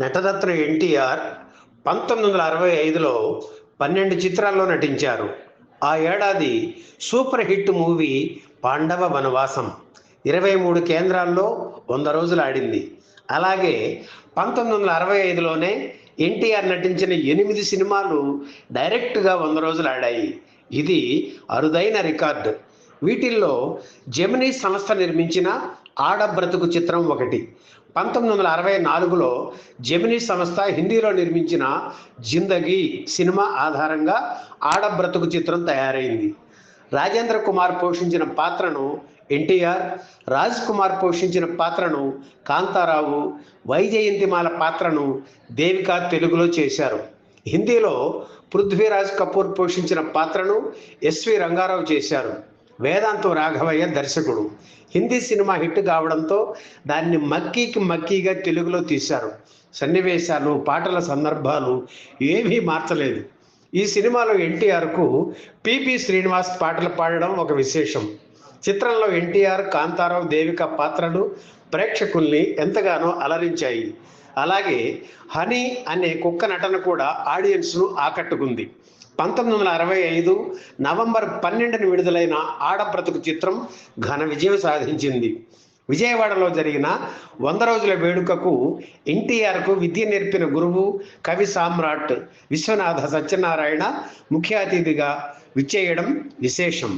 నటరత్న ఎన్టీఆర్ పంతొమ్మిది వందల అరవై ఐదులో పన్నెండు చిత్రాల్లో నటించారు. ఆ ఏడాది సూపర్ హిట్ మూవీ పాండవ వనవాసం ఇరవై మూడు కేంద్రాల్లో వంద రోజులు ఆడింది అలాగే పంతొమ్మిది వందల అరవై ఐదులోనే ఎన్టీఆర్ నటించిన ఎనిమిది సినిమాలు డైరెక్ట్గా వంద రోజులు ఆడాయి ఇది అరుదైన రికార్డు. వీటిల్లో జెమినీ సంస్థ నిర్మించిన ఆడబ్రతుకు చిత్రం ఒకటి. పంతొమ్మిది వందల అరవై నాలుగులో జెమినీ సంస్థ హిందీలో నిర్మించిన జిందగీ సినిమా ఆధారంగా ఆడబ్రతుకు చిత్రం తయారైంది. రాజేంద్ర కుమార్ పోషించిన పాత్రను ఎన్టీఆర్ రాజ్ కుమార్ పోషించిన పాత్రను కాంతారావు వైజయంతిమాల పాత్రను దేవిక తెలుగులో చేశారు. హిందీలో పృథ్వీరాజ్ కపూర్ పోషించిన పాత్రను ఎస్వి రంగారావు చేశారు. వేదాంతం రాఘవయ్య దర్శకుడు. హిందీ సినిమా హిట్ కావడంతో దాన్ని మక్కీకి మక్కీగా తెలుగులో తీశారు. సన్నివేశాలు పాటల సందర్భాలు ఏమీ మార్చలేదు. ఈ సినిమాలో ఎన్టీఆర్కు పిపి శ్రీనివాస్ పాటలు పాడడం ఒక విశేషం. చిత్రంలో ఎన్టీఆర్ కాంతారావు దేవిక పాత్రలు ప్రేక్షకుల్ని ఎంతగానో అలరించాయి. అలాగే హనీ అనే కుక్క నటన కూడా ఆడియన్స్ను ఆకట్టుకుంది. పంతొమ్మిది వందల అరవై ఐదు నవంబర్ పన్నెండున విడుదలైన ఆడబ్రతుకు చిత్రం ఘన విజయం సాధించింది. విజయవాడలో జరిగిన వంద రోజుల వేడుకకు ఎన్టీఆర్కు విద్య నేర్పిన గురువు కవి సామ్రాట్ విశ్వనాథ సత్యనారాయణ ముఖ్య అతిథిగా విచ్చేయడం విశేషం.